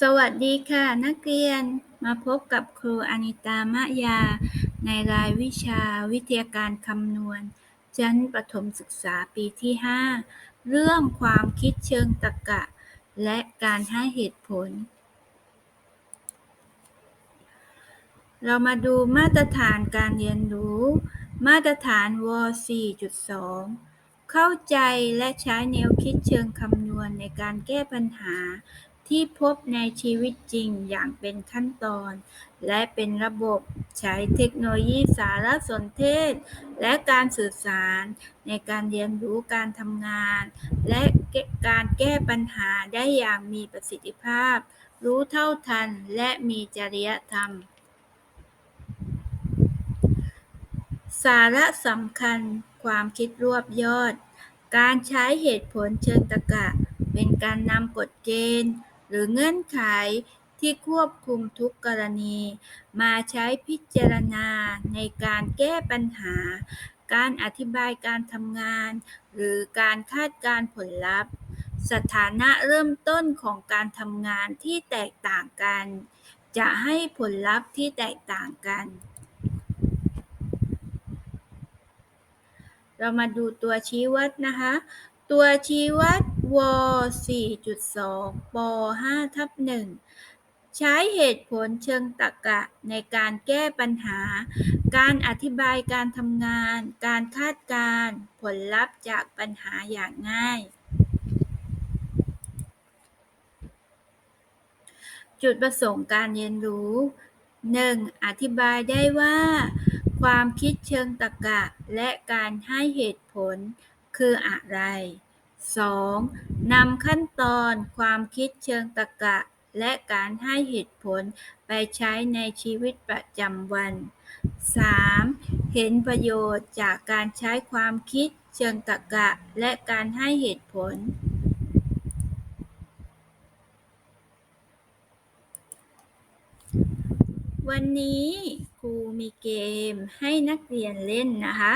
สวัสดีค่ะ นักเรียนมาพบกับครูอนิตามะยา ในรายวิชาวิทยาการคำนวณชั้นประถมศึกษาปีที่ 5 เรื่องความคิดเชิงตรรกะ และการให้เหตุผล เรามาดูมาตรฐานการเรียนรู้ มาตรฐานว 4.2 เข้าใจและใช้แนวคิดเชิงคำนวณในการแก้ปัญหา ที่พบในชีวิตจริงอย่างเป็นขั้นตอน และเป็นระบบใช้เทคโนโลยีสารสนเทศ และการสื่อสารในการเรียนรู้การทำงาน และการแก้ปัญหาได้อย่างมีประสิทธิภาพ รู้เท่าทันและมีจริยธรรม สาระสำคัญความคิดรวบยอด การใช้เหตุผลเชิงตรรกะ เป็นการนำกฎเกณฑ์ หรือเงื่อนไขที่ควบคุมทุกกรณี มาใช้พิจารณาในการแก้ปัญหา การอธิบายการทำงาน หรือการคาดการผลลัพธ์ สถานะเริ่มต้นของการทำงานที่แตกต่างกัน จะให้ผลลัพธ์ที่แตกต่างกัน เรามาดูตัวชี้วัดนะคะ ตัวชี้วัด ว 4.2 ป 5 ทับ 1 ใช้เหตุผลเชิงตรรกะในการแก้ปัญหา การอธิบายการทำงาน การคาดการณ์ผลลัพธ์จากปัญหาอย่างง่าย จุดประสงค์การเรียนรู้ 1. อธิบายได้ว่า ความคิดเชิงตรรกะและการให้เหตุผลคืออะไร 2. นำขั้นตอนความคิดเชิงตรรกะ และการให้เหตุผลไปใช้ในชีวิตประจำวัน 3. เห็นประโยชน์จากการใช้ความคิดเชิงตรรกะ และการให้เหตุผล วันนี้ครูมีเกมให้นักเรียนเล่นนะคะ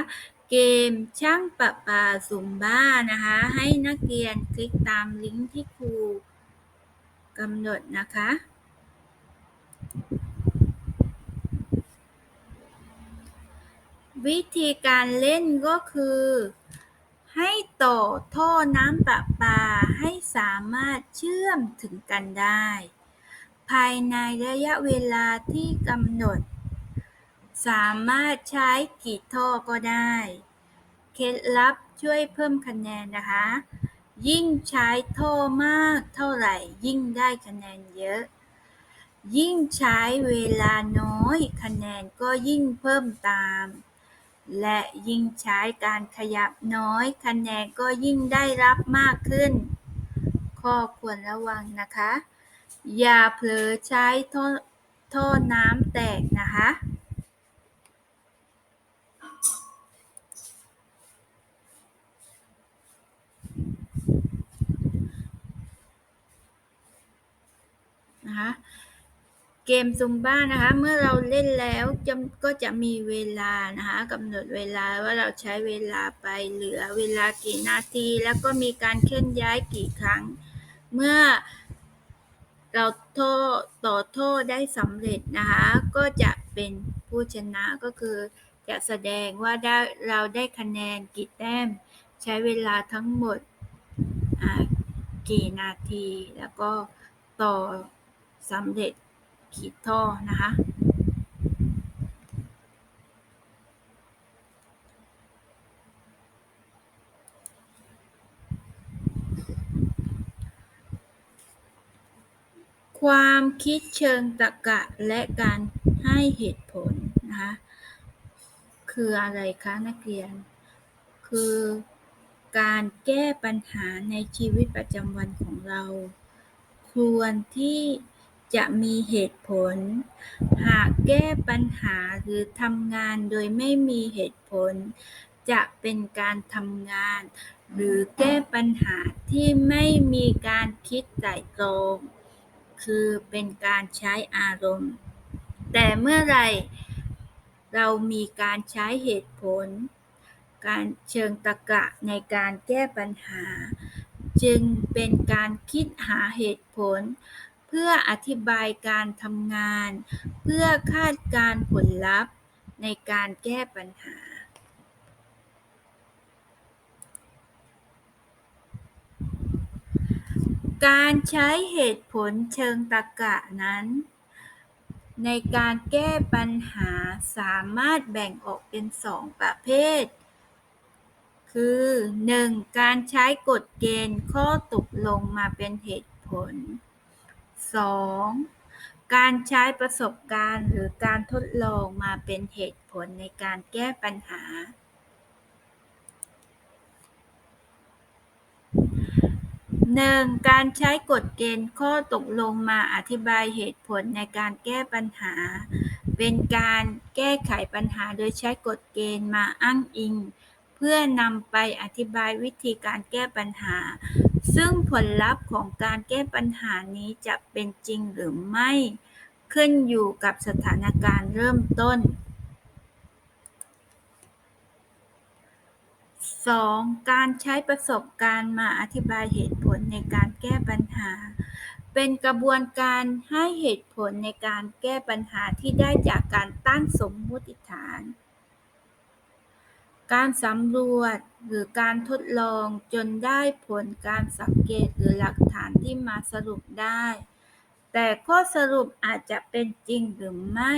เกมช่างประปาซุมบ้านะคะ ให้นักเรียนคลิกตามลิงก์ที่ครูกำหนดนะคะ วิธีการเล่นก็คือ ให้ต่อท่อน้ำประปาให้สามารถเชื่อมถึงกันได้ ภายในระยะเวลาที่กำหนด สามารถใช้กี่ท่อก็ได้ เคล็ดลับช่วยเพิ่มคะแนนนะคะ ยิ่งใช้ท่อมากเท่าไหร่ ยิ่งได้คะแนนเยอะ ยิ่งใช้เวลาน้อยคะแนนก็ยิ่งเพิ่มตาม และยิ่งใช้การขยับน้อยคะแนนก็ยิ่งได้รับมากขึ้น ข้อควรระวังนะคะ อย่าเผลอใช้ท่อท่อน้ำแตกนะคะนะคะ เกมซุมบ้านะคะ เมื่อเราเล่นแล้วจะก็จะมีเวลานะคะกำหนดเวลาว่าเราใช้เวลาไปเหลือเวลากี่นาที แล้วก็มีการเคลื่อนย้ายกี่ครั้ง เมื่อเราโทษต่อโทษได้สำเร็จนะคะ ก็จะเป็นผู้ชนะก็คือ จะแสดงว่าได้เราได้คะแนนกี่แต้ม ใช้เวลาทั้งหมดกี่นาที แล้วก็ต่อสำเร็จ ขีดท่อนะคะ ความคิดเชิงตรรกะและการให้เหตุผลนะคะคืออะไรคะนักเรียน คือการแก้ปัญหาในชีวิตประจำวันของเรา ควรที่ จะมีเหตุผล หากแก้ปัญหาหรือทำงานโดยไม่มีเหตุผล จะเป็นการทำงาน หรือแก้ปัญหาที่ไม่มีการคิดไตร่ตรองคือเป็นการใช้อารมณ์ แต่เมื่อไรเรามีการใช้เหตุผล การเชิงตรรกะในการแก้ปัญหา จึงเป็นการคิดหาเหตุผล พื่ออธิบายการทำงาน เพื่อคาดการผลลัพธ์ในการแก้ปัญหาการใช้เหตุผลเชิงตรรกะนั้น ในการแก้ปัญหาสามารถแบ่งออกเป็นสองประเภท คือ 1. การใช้กฎเกณฑ์ข้อตกลงมาเป็นเหตุผล 2. การใช้ประสบการณ์หรือการทดลองมาเป็นเหตุผลในการแก้ปัญหา 1. การใช้กฎเกณฑ์ข้อตกลงมาอธิบายเหตุผลในการแก้ปัญหา เป็นการแก้ไขปัญหาโดยใช้กฎเกณฑ์มาอ้างอิง เพื่อนำไปอธิบายวิธีการแก้ปัญหา ซึ่งผลลัพธ์ของการแก้ปัญหานี้จะเป็นจริงหรือไม่ ขึ้นอยู่กับสถานการณ์เริ่มต้น 2. การใช้ประสบการณ์มาอธิบายเหตุผลในการแก้ปัญหา เป็นกระบวนการให้เหตุผลในการแก้ปัญหาที่ได้จากการตั้งสมมติฐาน การสำรวจหรือการทดลองจนได้ผลการสังเกตหรือหลักฐานที่มาสรุปได้ แต่ข้อสรุปอาจจะเป็นจริงหรือไม่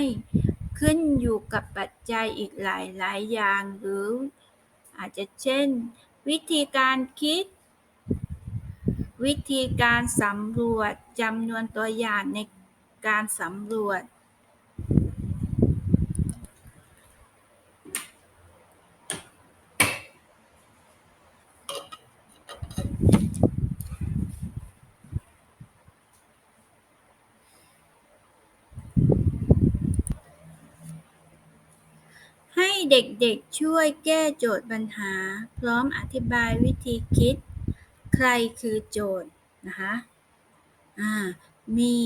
ขึ้นอยู่กับปัจจัยอีกหลายๆอย่างหรือ อาจจะเช่น วิธีการคิด วิธีการสำรวจจำนวนตัวอย่างในการสำรวจ ให้ เด็กๆช่วยแก้โจทย์ปัญหา พร้อมอธิบายวิธีคิด ใครคือโจทย์นะคะอ่ามี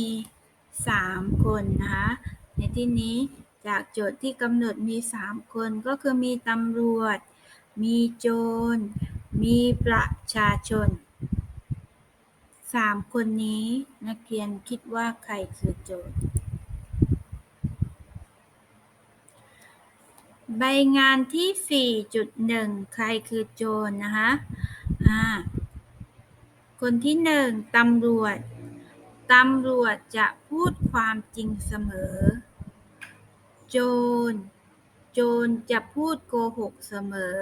3 คนนะคะในที่นี้จากโจทย์ที่กำหนดมี 3 คนก็คือมีตำรวจ มีโจร มีประชาชน 3 คนนี้นักเรียนคิดว่าใครคือโจทย์ ใบงานที่ 4.1 ใครคือโจรนะคะอ่าคนที่1ตำรวจ ตำรวจจะพูดความจริงเสมอ โจร โจรจะพูดโกหกเสมอ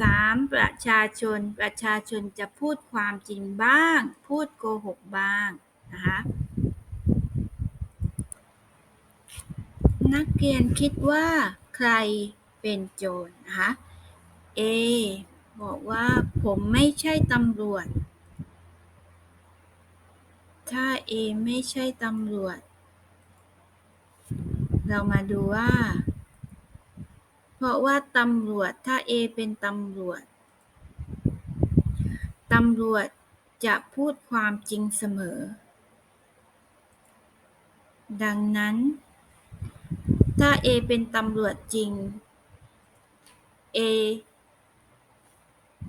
3. ประชาชน ประชาชนจะพูดความจริงบ้าง พูดโกหกบ้างนะคะ นักเรียนคิดว่าใครเป็นโจรนะคะ A บอกว่าผมไม่ใช่ตำรวจ ถ้า A ไม่ใช่ตำรวจ เรามาดูว่า เพราะว่าตำรวจถ้า A เป็นตำรวจ ตำรวจจะพูดความจริงเสมอ ดังนั้น ถ้า A เป็นตำรวจจริง A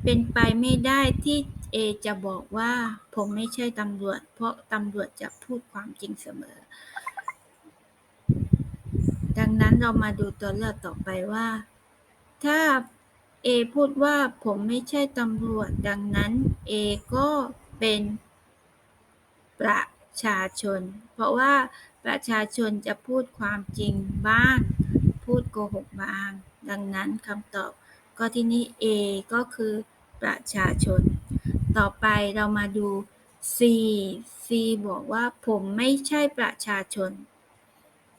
เป็นไปไม่ได้ที่ A จะบอกว่าผมไม่ใช่ตำรวจ เพราะตำรวจจะพูดความจริงเสมอ ดังนั้นเรามาดูตัวเลือกต่อไปว่า ถ้า A พูดว่าผมไม่ใช่ตำรวจ ดังนั้น A ก็เป็นประชาชน เพราะว่าประชาชนจะพูดความจริงบ้าง พูดโกหกบ้าง ดังนั้นคำตอบก็ที่นี้ A ก็คือประชาชน ต่อไปเรามาดู C C บอกว่าผมไม่ใช่ประชาชน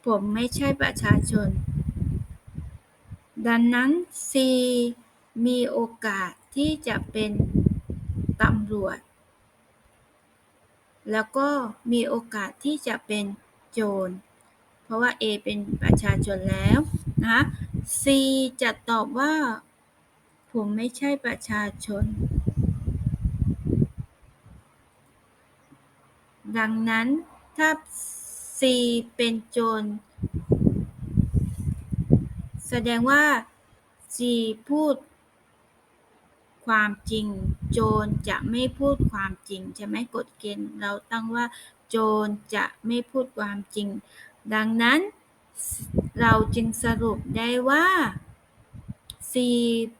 ผมไม่ใช่ประชาชน ดังนั้น C มีโอกาสที่จะเป็นตำรวจ แล้วก็มีโอกาสที่จะเป็นโจร เพราะว่า A เป็นประชาชนแล้วนะคะ C จะตอบว่า ผมไม่ใช่ประชาชน ดังนั้นถ้า C เป็นโจร แสดงว่า C พูด ความจริง โจรจะไม่พูดความจริงใช่ไหมกฎเกณฑ์เราตั้งว่า โจรจะไม่พูดความจริง ดังนั้นเราจึงสรุปได้ว่า C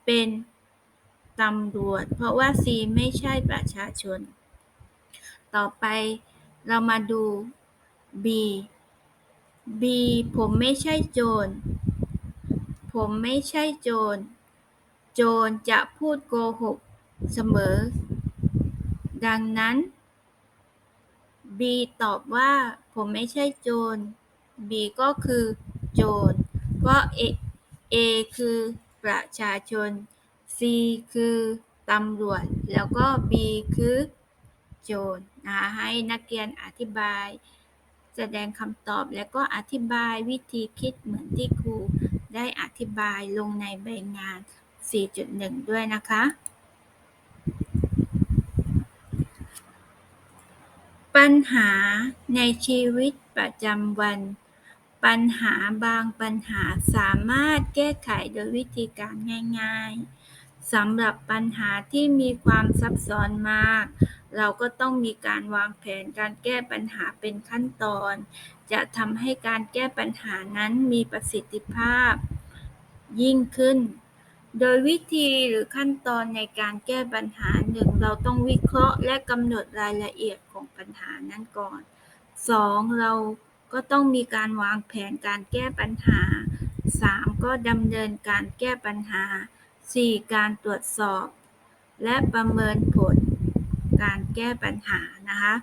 เป็นตำรวจ เพราะว่า C ไม่ใช่ประชาชน ต่อไปเรามาดู B B ผมไม่ใช่โจร ผมไม่ใช่โจร โจรจะพูดโกหกเสมอ ดังนั้น B ตอบว่าผมไม่ใช่โจร B ก็คือโจร เพราะ A A คือประชาชน C คือตำรวจ แล้วก็ B คือโจรนะคะให้นักเรียนอธิบาย แสดงคำตอบแล้วก็อธิบายวิธีคิดเหมือนที่ครูได้อธิบายลงในใบงาน 4.1 ด้วยนะคะ ปัญหาในชีวิตประจำวัน ปัญหาบางปัญหาสามารถแก้ไขโดยวิธีการง่าย ๆสำหรับปัญหาที่มีความซับซ้อนมาก เราก็ต้องมีการวางแผนการแก้ปัญหาเป็นขั้นตอน จะทำให้การแก้ปัญหานั้นมีประสิทธิภาพยิ่งขึ้น โดยวิธีหรือขั้นตอนในการแก้ปัญหาหนึ่งเราต้องวิเคราะห์และกำหนดรายละเอียดของปัญหานั้นก่อน 2. เราก็ต้องมีการวางแผนการแก้ปัญหา 3. ก็ดำเนินการแก้ปัญหา 4. การตรวจสอบ และประเมินผลการแก้ปัญหานะคะ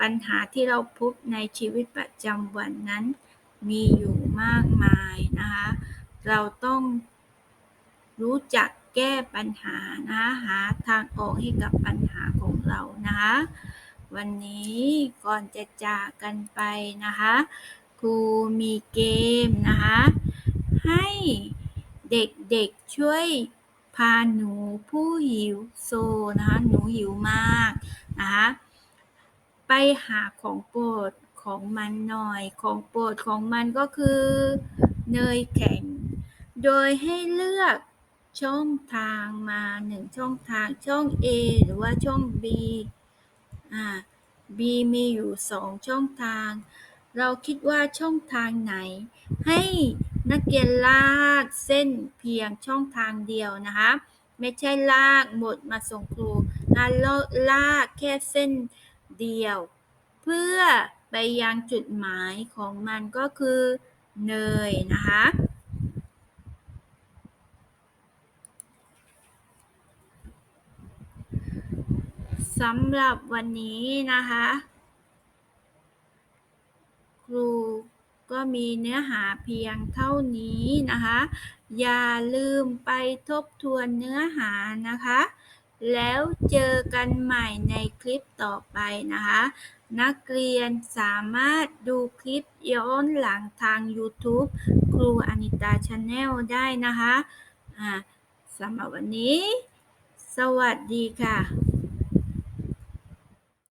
ปัญหาที่เราพบในชีวิตประจำวันนั้นมีอยู่มากมายนะคะ เราต้อง รู้จักแก้ปัญหานะหาทางออกให้กับปัญหาของเรานะคะวันนี้ก่อนจะจากกันไปนะคะครูมีเกมนะคะให้เด็กๆช่วยพาหนูผู้หิวโซนะคะหนูหิวมากนะคะไปหาของโปรดของมันหน่อยของโปรดของมันก็คือเนยแข็ง โดยให้เลือก ช่องทางมาหนึ่งช่องทางช่อง A หรือว่าช่อง B อ่า B มีอยู่สองช่องทาง เราคิดว่าช่องทางไหน ให้นักเรียนลากเส้นเพียงช่องทางเดียวนะคะ ไม่ใช่ลากหมดมาส่งครูนะลากแค่เส้นเดียว เพื่อไปยังจุดหมายของมันก็คือเนยนะคะ สำหรับวันนี้นะคะ ครูก็มีเนื้อหาเพียงเท่านี้นะคะ อย่าลืมไปทบทวนเนื้อหานะคะ แล้วเจอกันใหม่ในคลิปต่อไปนะคะ นักเรียนสามารถดูคลิปย้อนหลังทาง YouTube ครูอนิตาชาแนลได้นะคะอ่าสำหรับวันนี้ สวัสดีค่ะ